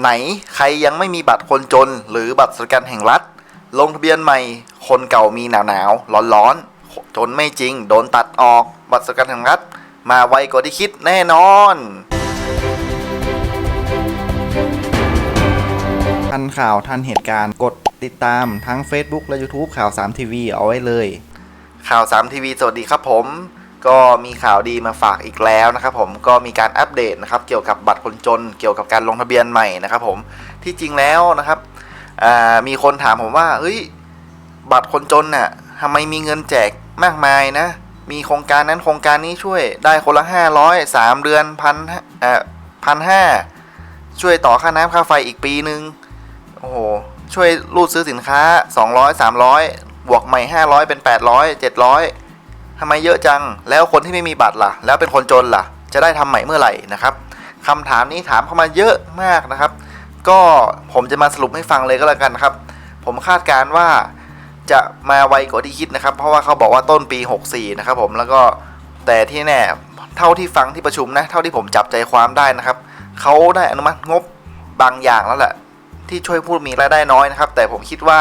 ไหนใครยังไม่มีบัตรคนจน หรือบัตรสวัสดิการแห่งรัฐ ลงทะเบียนใหม่ คนเก่ามีหนาวหนาวร้อนร้อนๆจนไม่จริง โดนตัดออกบัตรสวัสดิการแห่งรัฐ มาไวกว่าที่คิดแน่นอนทันข่าวทันเหตุการณ์กดติดตามทั้ง Facebook และ YouTube ข่าว 3 ทีวีเอาไว้เลย ข่าว 3 ทีวี สวัสดีครับผม ก็มีข่าวดีมาฝากอีกแล้วนะครับผมก็มีการอัปเดตนะครับเกี่ยวกับบัตรคนจน เกี่ยวกับการลงทะเบียนใหม่นะครับผมที่จริงแล้วนะครับมีคนถามผมว่าเฮ้ยบัตรคนจนน่ะทำไมมีเงินแจกมากมายนะ มีโครงการนั้นโครงการนี้ช่วยได้คนละห้าร้อยสามเดือนพันเอ่อพันห้าช่วยต่อค่าน้ำค่าไฟอีกปีนึง โอ้โห ช่วยรูดซื้อสินค้า 200 300 บวกใหม่ 500 เป็น 800 700 ทำไมเยอะจัง แล้วคนที่ไม่มีบัตรล่ะ แล้วเป็นคนจนล่ะ จะได้ทำใหม่เมื่อไหร่นะครับคำถามนี้ถามเข้ามาเยอะมากนะครับ ก็ผมจะมาสรุปให้ฟังเลยก็แล้วกันนะครับ ผมคาดการณ์ว่าจะมาไวกว่าที่คิดนะครับ เพราะว่าเขาบอกว่าต้นปี 64 นะครับผมแล้วก็แต่ที่แน่เท่าที่ฟังที่ประชุมนะ เท่าที่ผมจับใจความได้นะครับเขาได้อนุมัติงบบางอย่างแล้วแหละที่ช่วยผู้มีรายได้น้อยนะครับ แต่ผมคิดว่า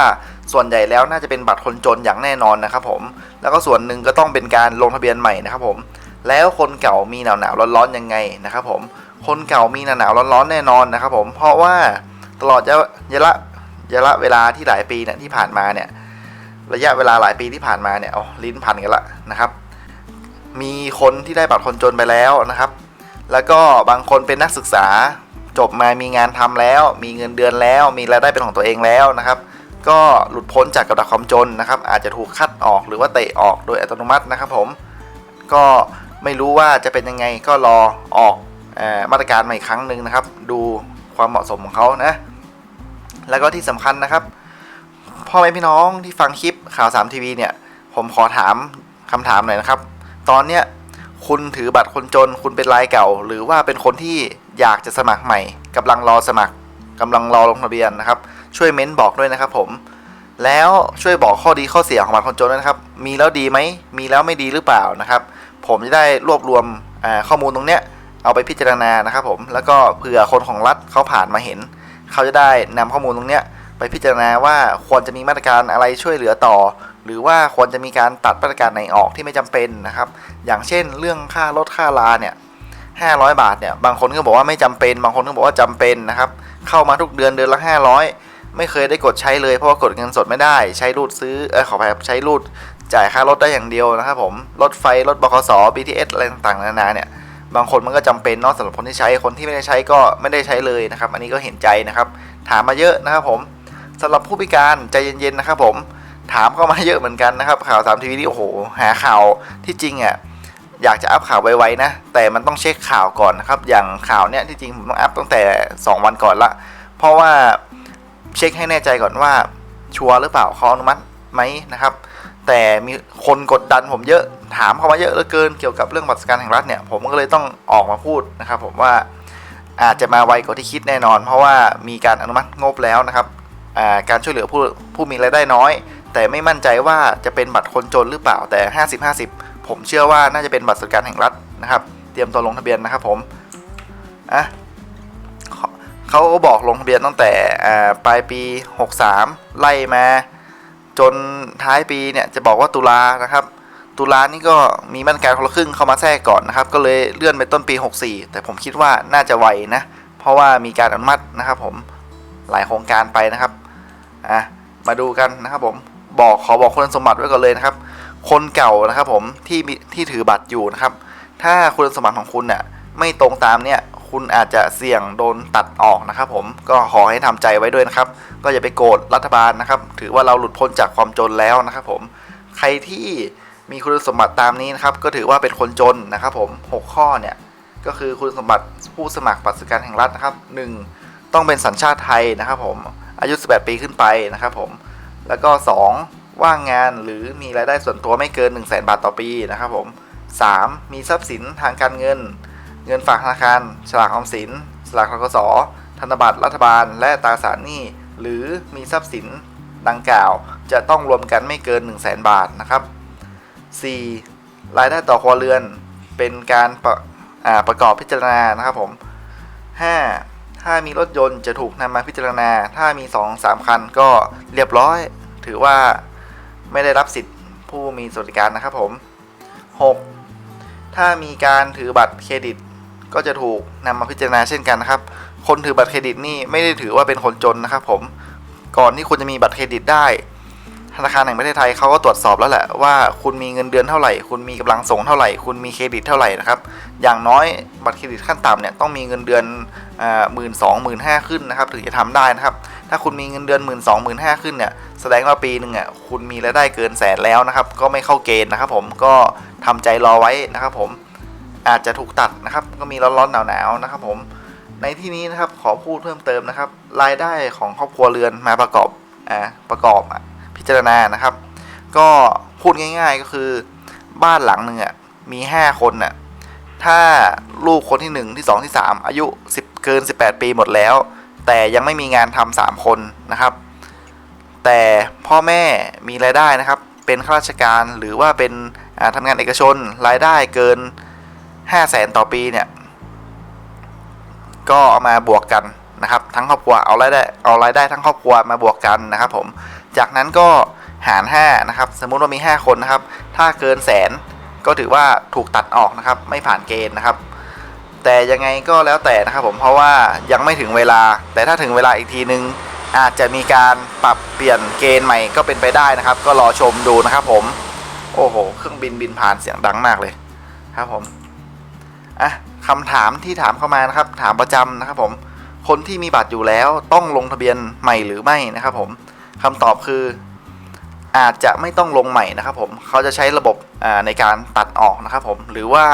ส่วนใหญ่แล้วน่าจะเป็นบัตรคนจนอย่างแน่นอนนะครับผม แล้วก็ส่วนหนึ่งก็ต้องเป็นการลงทะเบียนใหม่นะครับผม แล้วคนเก่ามีหนาวหนาวๆร้อนๆยังไงนะครับผม คนเก่ามีหนาวหนาวๆร้อนๆแน่นอนนะครับผม เพราะว่าตลอดระยะระยะเวลาที่หลายปีเนี่ยที่ผ่านมาเนี่ย ระยะเวลาหลายปีที่ผ่านมาเนี่ยเอลิ้นพันกันละนะครับ มีคนที่ได้บัตรคนจนไปแล้วนะครับ แล้วก็บางคนเป็นนักศึกษาจบมามีงานทำแล้ว มีเงินเดือนแล้ว มีรายได้เป็นของตัวเองแล้วนะครับ ก็หลุดพ้นจากกับดักความจนนะครับ อาจจะถูกคัดออกหรือว่าเตะออกโดยอัตโนมัตินะครับผมก็ไม่รู้ว่าจะเป็นยังไงก็รอออกออมาตรการใหม่อีกครั้งหนึ่งนะครับ ดูความเหมาะสมของเขานะ แล้วก็ที่สำคัญนะครับพ่อแม่พี่น้องที่ฟังคลิปข่าว3ทีวีเนี่ยผมขอถามคำถามหน่อยนะครับ ตอนเนี้ยคุณถือบัตรคนจน คุณเป็นรายเก่า หรือว่าเป็นคนที่อยากจะสมัครใหม่กำลังรอสมัครกำลังรอลงทะเบียนนะครับ ช่วยเม้นบอกด้วยนะครับผมแล้วช่วยบอกข้อดีข้อเสียของบัตรคนจนด้วยนะครับ มีแล้วดีไหม มีแล้วไม่ดีหรือเปล่านะครับ ผมจะได้รวบรวมข้อมูลตรงเนี้ยเอาไปพิจารณานะครับผม แล้วก็เผื่อคนของรัฐเขาผ่านมาเห็น เขาจะได้นำข้อมูลตรงเนี้ยไปพิจารณาว่าควรจะมีมาตรการอะไรช่วยเหลือต่อ หรือว่าควรจะมีการตัดมาตรการไหนออกที่ไม่จำเป็นนะครับ อย่างเช่น เรื่องค่ารถค่าลาเนี่ย500 บาทเนี่ย บางคนก็บอกว่าไม่จำเป็น บางคนก็บอกว่าจำเป็นนะครับ เข้ามาทุกเดือนเดือนละ 500 ไม่เคยได้กดใช้เลยเพราะว่ากดเงินสดไม่ได้ ใช้รูดซื้อเออขออภัยครับใช้รูดจ่ายค่ารถได้อย่างเดียวนะครับผม รถไฟ รถบขส BTS อะไรต่างๆนานาเนี่ย บางคนมันก็จำเป็นเนาะสำหรับคนที่ใช้ คนที่ไม่ได้ใช้ก็ไม่ได้ใช้เลยนะครับ อันนี้ก็เห็นใจนะครับ ถามมาเยอะนะครับผมสำหรับผู้พิการใจเย็นๆนะครับผม ถามเข้ามาเยอะเหมือนกันนะครับ ข่าวสามทีวีนี่โอ้โห หาข่าวที่จริงอะอยากจะอัพข่าวไวๆนะ แต่มันต้องเช็คข่าวก่อนนะครับ อย่างข่าวเนี้ยที่จริงผมต้องอัพตั้งแต่ 2 วันก่อนละ เพราะว่า เช็คให้แน่ใจก่อนว่าชัวร์หรือเปล่าเขาอนุมัติไหมนะครับ แต่มีคนกดดันผมเยอะถามเข้ามาเยอะเหลือเกินเกี่ยวกับเรื่องบัตรสวัสดิการแห่งรัฐเนี่ยผมก็เลยต้องออกมาพูดนะครับ ผมว่าอาจจะมาไวกว่าที่คิดแน่นอน เพราะว่ามีการอนุมัติงบแล้วนะครับาการช่วยเหลือผู้ผู้มีรายได้น้อย แต่ไม่มั่นใจว่าจะเป็นบัตรคนจนหรือเปล่าแต่ 50 50 ผมเชื่อว่าน่าจะเป็นบัตรสวัสดิการแห่งรัฐนะครับ เตรียมตัวลงทะเบียนนะครับผมอะ เขาบอกลงทะเบียนตั้งแต่ปลายปี 63 ไล่มา จนท้ายปีเนี่ยจะบอกว่าตุลานะครับ ตุลานี่ก็มีมาตรการคนละครึ่งเข้ามาแทรกก่อนนะครับ ก็เลยเลื่อนไปต้นปี 64 แต่ผมคิดว่าน่าจะไวนะ เพราะว่ามีการอนุมัตินะครับผมหลายโครงการไปนะครับอะมาดูกันนะครับผมบอกขอบอกคุณสมบัติไว้ก่อนเลยนะครับ คนเก่านะครับผมที่ที่ถือบัตรอยู่นะครับ ถ้าคุณสมบัติของคุณเนี่ยไม่ตรงตามเนี่ย คุณอาจจะเสี่ยงโดนตัดออกนะครับผมก็ขอให้ทำใจไว้ด้วยนะครับ ก็อย่าไปโกรธรัฐบาลนะครับ ถือว่าเราหลุดพ้นจากความจนแล้วนะครับผมใครที่มีคุณสมบัติตามนี้นะครับ ก็ถือว่าเป็นคนจนนะครับผมหกข้อเนี่ยก็คือคุณสมบัติผู้สมัครบัตรสการแห่งรัฐนะครับหนึ่งต้องเป็นสัญชาติไทยนะครับ ผมอายุ 18 ปีขึ้นไปนะครับผมแล้วก็ 2 ว่างงานหรือมีรายได้ส่วนตัวไม่เกิน 1 0 0 0 0แบาทต่อปีนะครับผม 3. มีทรัพย์สินทางการเงิน เงินฝากธนาคาร ฉลากออมสิน ฉลากทกส ธนบัตรรัฐบาล และตราสารหนี้ หรือมีทรัพย์สินดังกล่าว จะต้องรวมกันไม่เกิน 1 0 0 0 0แบาทนะครับ 4. รายได้ต่อครัวเรือน เป็นการประประกอบพิจารณานะครับผม 5. ถ้ามีรถยนต์จะถูกนำมาพิจารณา ถ้ามี 2 3 คันก็เรียบร้อย ถือว่าไม่ได้รับสิทธิ์ผู้มีสวัสดิการนะครับผม 6. ถ้ามีการถือบัตรเครดิต ก็จะถูกนำมาพิจารณาเช่นกันนะครับ คนถือบัตรเครดิตนี่ไม่ได้ถือว่าเป็นคนจนนะครับผม ก่อนที่คุณจะมีบัตรเครดิตได้ ธนาคารแห่งประเทศไทยเขาก็ตรวจสอบแล้วแหละว่าคุณมีเงินเดือนเท่าไหร่ คุณมีกำลังส่งเท่าไหร่ คุณมีเครดิตเท่าไหร่นะครับ อย่างน้อยบัตรเครดิตขั้นต่ำเนี่ยต้องมีเงินเดือนหมื่นสองหมื่นห้าขึ้นนะครับถึงจะทำได้นะครับ ถ้าคุณมีเงินเดือนหมื่นสองหมื่นห้าขึ้นเนี่ยแสดงว่าปีหนึ่งอะคุณมีรายได้เกินแสนแล้วนะครับ ก็ไม่เข้าเกณฑ์นะครับ ผมก็ทำใจรอไว้นะครับผม อาจจะถูกตัดนะครับ ก็มีร้อนๆหนาวๆนะครับ ผม ในที่นี้นะครับขอพูดเพิ่มเติมนะครับ รายได้ของครอบครัวเรือนมาประกอบอ่าประกอบอะพิจารณานะครับ ก็พูดง่าย ๆก็คือบ้านหลังหนึ่งอะมี 5 คนน่ะถ้าลูกคนที่ 1 ที่ 2 ที่ 3 อายุ 10 เกิน 18 ปีหมดแล้ว แต่ยังไม่มีงานทำสามคนนะครับ แต่พ่อแม่มีรายได้นะครับ เป็นข้าราชการหรือว่าเป็นอ่าทำงานเอกชนรายได้เกิน 5 0 0แสนต่อปีเนี่ย ก็เอามาบวกกันนะครับ ทั้งครอบครัวเอารายได้เอารายได้ทั้งครอบครัวมาบวกกันนะครับผมจากนั้นก็หาร5นะครับ สมมุติว่ามี 5 คนนะครับ ถ้าเกินแสนก็ถือว่าถูกตัดออกนะครับ ไม่ผ่านเกณฑ์นะครับ แต่ยังไงก็แล้วแต่นะครับผมเพราะว่ายังไม่ถึงเวลา แต่ถ้าถึงเวลาอีกทีนึง อาจจะมีการปรับเปลี่ยนเกณฑ์ใหม่ก็เป็นไปได้นะครับ ก็รอชมดูนะครับผม โอ้โห เครื่องบินบินผ่านเสียงดังมากเลยครับผม อะคำถามที่ถามเข้ามานะครับ ถามประจำนะครับผม คนที่มีบัตรอยู่แล้วต้องลงทะเบียนใหม่หรือไม่นะครับผมคำตอบคือ อาจจะไม่ต้องลงใหม่นะครับผมเขาจะใช้ระบบในการตัดออกนะครับผมหรือว่า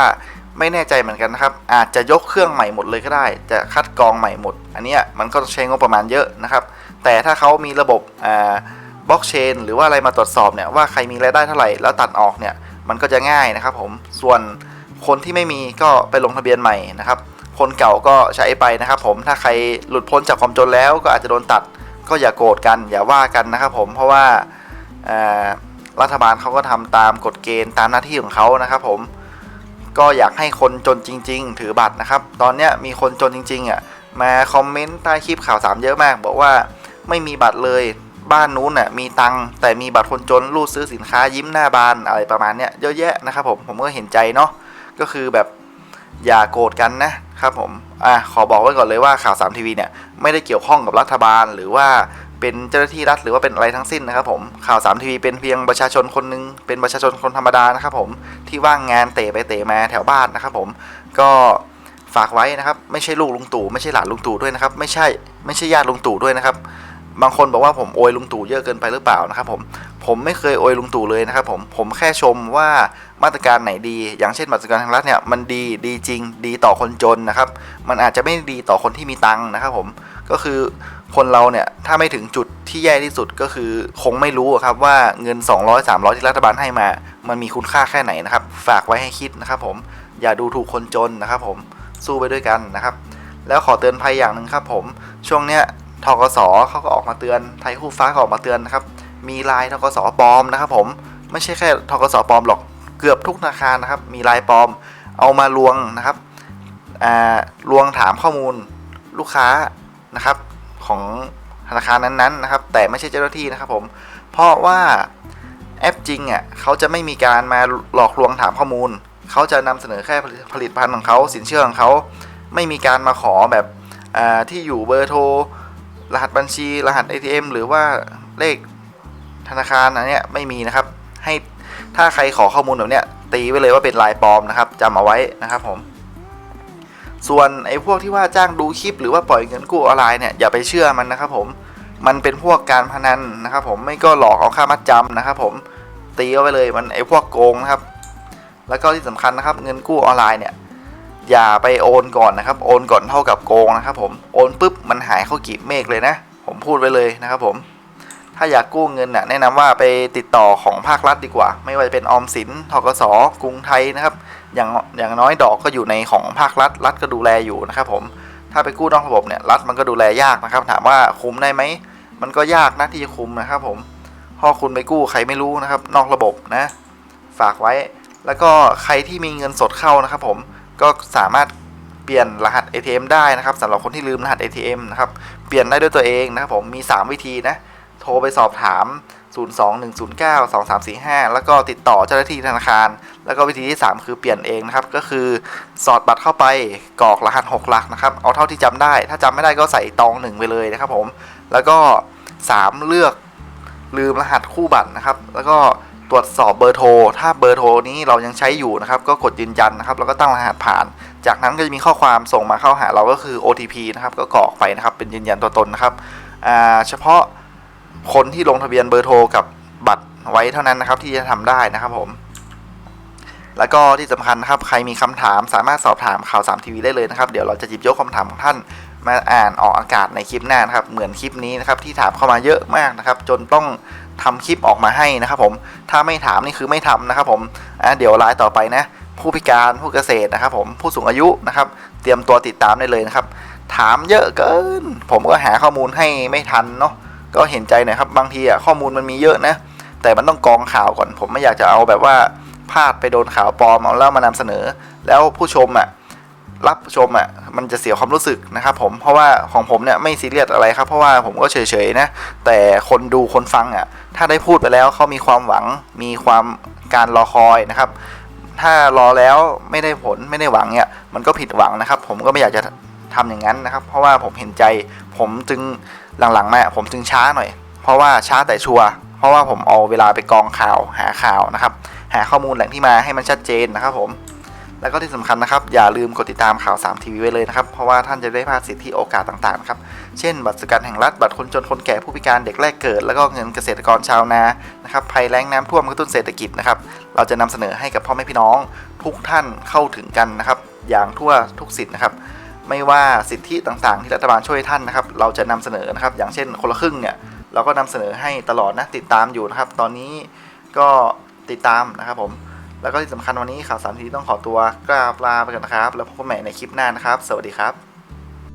ไม่แน่ใจเหมือนกันนะครับ อาจจะยกเครื่องใหม่หมดเลยก็ได้ จะคัดกรองใหม่หมด อันนี้มันก็ใช้งบประมาณเยอะนะครับ แต่ถ้าเขามีระบบอ่าบล็อกเชนหรือว่าอะไรมาตรวจสอบเนี่ยว่าใครมีรายได้เท่าไหร่แล้วตัดออกเนี่ยมันก็จะง่ายนะครับผมส่วน คนที่ไม่มีก็ไปลงทะเบียนใหม่นะครับ คนเก่าก็ใช้ไปนะครับ ผมถ้าใครหลุดพ้นจากความจนแล้วก็อาจจะโดนตัด ก็อย่าโกรธกันอย่าว่ากันนะครับ ผมเพราะว่ารัฐบาลเขาก็ทำตามกฎเกณฑ์ตามหน้าที่ของเขานะครับ ผมก็อยากให้คนจนจริง ๆ ถือบัตรนะครับ ตอนนี้มีคนจนจริงๆอะมาคอมเมนต์ใต้คลิปข่าวสามเยอะมาก บอกว่าไม่มีบัตรเลยบ้านนู้นน่ะมีตังค์แต่มีบัตรคนจนรูดซื้อสินค้ายิ้มหน้าบานอะไรประมาณเนี้ยเยอะแยะนะครับผมผมก็เห็นใจเนาะ ก็คือแบบอย่าโกรธกันนะครับผมอะขอบอกไว้ก่อนเลยว่าข่าวสามทีวีเนี่ยไม่ได้เกี่ยวข้องกับรัฐบาล หรือว่าเป็นเจ้าหน้าที่รัฐหรือว่าเป็นอะไรทั้งสิ้นนะครับผมข่าว3ทีวีเป็นเพียงประชาชนคนหนึงเป็นประชาชนคนธรรมดานะครับผมที่ว่างงานเตะไปเตะมาแถวบ้านนะครับผมก็ฝากไว้นะครับ ไม่ใช่ลูกลุงตู่ไม่ใช่หลานลุงตู่ด้วยนะครับ ไม่ใช่ไม่ใช่ญาติลุงตู่ด้วยนะครับ บางคนบอกว่าผมโอยลุงตู่เยอะเกินไปหรือเปล่านะครับผมผมไม่เคยโอยลุงตู่เลยนะครับผมผมแค่ชมว่ามาตรการไหนดี อย่างเช่นมาตรการทางรัฐเนี่ยมันดีดีจริงดีต่อคนจนนะครับ มันอาจจะไม่ดีต่อคนที่มีตังค์นะครับผมก็คือคนเราเนี่ยถ้าไม่ถึงจุดที่แย่ที่สุดก็คือคงไม่รู้ครับว่าเงิน 200 300 ที่รัฐบาลให้มา มันมีคุณค่าแค่ไหนนะครับ ฝากไว้ให้คิดนะครับผมอย่าดูถูกคนจนนะครับผมสู้ไปด้วยกันนะครับ แล้วขอเตือนภัยอย่างหนึ่งครับผมช่วงเนี้ย ทกสเขาก็ออกมาเตือนไทยคู่ฟ้าก็ออกมาเตือนนะครับ มีลายทกสปลอมนะครับ ผมไม่ใช่แค่ทกสปลอมหรอกเกือบทุกธนาคารนะครับ มีลายปลอมเอามาลวงนะครับลวงถามข้อมูลลูกค้านะครับของธนาคารนั้นๆนะครับ แต่ไม่ใช่เจ้าหน้าที่นะครับผมเพราะว่าแอปจริงอะเขาจะไม่มีการมาหลอกลวงถามข้อมูล เขาจะนำเสนอแค่ผลิตภัณฑ์ของเขาสินเชื่อของเขาไม่มีการมาขอแบบที่อยู่เบอร์โทร รหัสบัญชี รหัส ATM หรือว่าเลขธนาคารอันเนี้ยไม่มีนะครับ ให้ถ้าใครขอข้อมูลแบบเนี้ยตีไว้เลยว่าเป็นลายปลอมนะครับจำเอาไว้นะครับผม ส่วนไอ้พวกที่ว่าจ้างดูคลิป หรือว่าปล่อยเงินกู้ออนไลน์เนี่ยอย่าไปเชื่อมันนะครับ ผม มันเป็นพวกการพนันนะครับ ผมไม่ก็หลอกเอาค่ามัดจำนะครับ ผมตีเอาไว้เลยมันไอ้พวกโกงนะครับ แล้วก็ที่สำคัญนะครับ เงินกู้ออนไลน์เนี่ย อย่าไปโอนก่อนนะครับ โอนก่อนเท่ากับโกงนะครับผมโอนปุ๊บมันหายเข้ากีบเมฆเลยนะ ผมพูดไว้เลยนะครับผม ถ้าอยากกู้เงินน่ะแนะนำว่าไปติดต่อของภาครัฐดีกว่า ไม่ว่าจะเป็นออมสินทกสกรุงไทยนะครับ อย่างอย่างน้อยดอกก็อยู่ในของภาครัฐ รัฐก็ดูแลอยู่นะครับผมถ้าไปกู้นอกระบบเนี่ยรัฐมันก็ดูแลยากนะครับ ถามว่าคุมได้ไหมมันก็ยากนะที่จะคุมนะครับผมพราะคุณไปกู้ใครไม่รู้นะครับ นอกระบบนะ ฝากไว้ แล้วก็ใครที่มีเงินสดเข้านะครับผม ก็สามารถเปลี่ยนรหัส ATM ได้นะครับสำหรับคนที่ลืมรหัส ATM นะครับ เปลี่ยนได้ด้วยตัวเองนะครับผมมี 3 วิธีนะ โทรไปสอบถาม 021092345 แล้วก็ติดต่อเจ้าหน้าที่ธนาคาร แล้วก็วิธีที่ 3 คือเปลี่ยนเองนะครับ ก็คือสอดบัตรเข้าไปกรอกรหัส 6 หลักนะครับ เอาเท่าที่จำได้ ถ้าจำไม่ได้ก็ใส่ตองหนึ่งไปเลยนะครับผม แล้วก็ 3 เลือกลืมรหัสคู่บัตรนะครับ แล้วก็ ตรวจสอบเบอร์โทร ถ้าเบอร์โทรนี้เรายังใช้อยู่นะครับ ก็กดยืนยันนะครับ แล้วก็ตั้งรหัสผ่าน จากนั้นก็จะมีข้อความส่งมาเข้าหาเราก็คือ OTP นะครับ ก็กรอกไปนะครับ เป็นยืนยันตัวตนนะครับอ่าเฉพาะคนที่ลงทะเบียนเบอร์โทรกับบัตรไว้เท่านั้นนะครับ ที่จะทำได้นะครับผม แล้วก็ที่สำคัญนะครับ ใครมีคำถามสามารถสอบถามข่าว3ทีวีได้เลยนะครับ เดี๋ยวเราจะหยิบยกคำถามของท่าน มาอ่านออกอากาศในคลิปหน้านะครับเหมือนคลิปนี้นะครับที่ถามเข้ามาเยอะมากนะครับ จนต้องทำคลิปออกมาให้นะครับผมถ้าไม่ถามนี่คือไม่ทำนะครับผมอะเดี๋ยวรายต่อไปนะ ผู้พิการผู้เกษตรนะครับ ผมผู้สูงอายุนะครับ เตรียมตัวติดตามได้เลยนะครับ ถามเยอะเกิน ผมก็หาข้อมูลให้ไม่ทันเนาะก็เห็นใจหน่อยครับบางทีอะข้อมูลมันมีเยอะนะ แต่มันต้องกรองข่าวก่อน ผมไม่อยากจะเอาแบบว่าพลาดไปโดนข่าวปลอมเอาแล้วมานำเสนอ แล้วผู้ชมอะ รับชมอะมันจะเสียความรู้สึกนะครับผมเพราะว่าของผมเนี่ยไม่ซีเรียสอะไรครับเพราะว่าผมก็เฉยๆนะแต่คนดูคนฟังอะถ้าได้พูดไปแล้วเขามีความหวังมีความการรอคอยนะครับ ถ้ารอแล้วไม่ได้ผลไม่ได้หวังเนี่ยมันก็ผิดหวังนะครับ ผมก็ไม่อยากจะทำอย่างนั้นนะครับ เพราะว่าผมเห็นใจผมจึงหลังๆมาผมจึงช้าหน่อย เพราะว่าช้าแต่ชัวร์เพราะว่าผมเอาเวลาไปกองข่าวหาข่าวนะครับ หาข้อมูลแหล่งที่มาให้มันชัดเจนนะครับผม แล้วก็ที่สำคัญนะครับ อย่าลืมกดติดตามข่าว3ทีวีไว้เลยนะครับ เพราะว่าท่านจะได้พลาดสิทธิโอกาสต่างๆนะครับ เช่น บัตรสวัสดิการแห่งรัฐ บัตรคนจนคนแก่ผู้พิการเด็กแรกเกิด แล้วก็เงินเกษตรกรชาวนา นะครับ ภัยแล้งน้ำท่วมกระตุ้นเศรษฐกิจนะครับ เราจะนำเสนอให้กับพ่อแม่พี่น้อง ทุกท่านเข้าถึงกันนะครับ อย่างทั่วทุกสิทธิ์นะครับ ไม่ว่าสิทธิต่างๆ ที่รัฐบาลช่วยท่านนะครับ เราจะนำเสนอนะครับ อย่างเช่น คนละครึ่งเนี่ย เราก็นำเสนอให้ตลอดนะ ติดตามอยู่นะครับ ตอนนี้ก็ติดตามนะครับผม แล้วก็ที่สำคัญวันนี้ข่าวสารทีต้องขอตัวกราบลาไปก่อนนะครับ แล้วพบกันใหม่ในคลิปหน้านะครับ สวัสดีครับ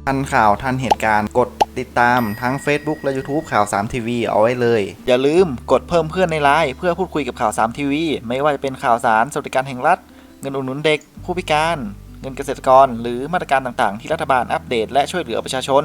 ทันข่าวทันเหตุการณ์กดติดตามทั้ง Facebook และ YouTube ข่าว3ทีวีเอาไว้เลย อย่าลืมกดเพิ่มเพื่อนในไลน์เพื่อพูดคุยกับข่าว3ทีวีไม่ว่าจะเป็นข่าวสารสวัสดิการแห่งรัฐ เงินอุดหนุนเด็ก ผู้พิการ เงินเกษตรกร หรือมาตรการต่างๆ ที่รัฐบาลอัปเดตและช่วยเหลือประชาชน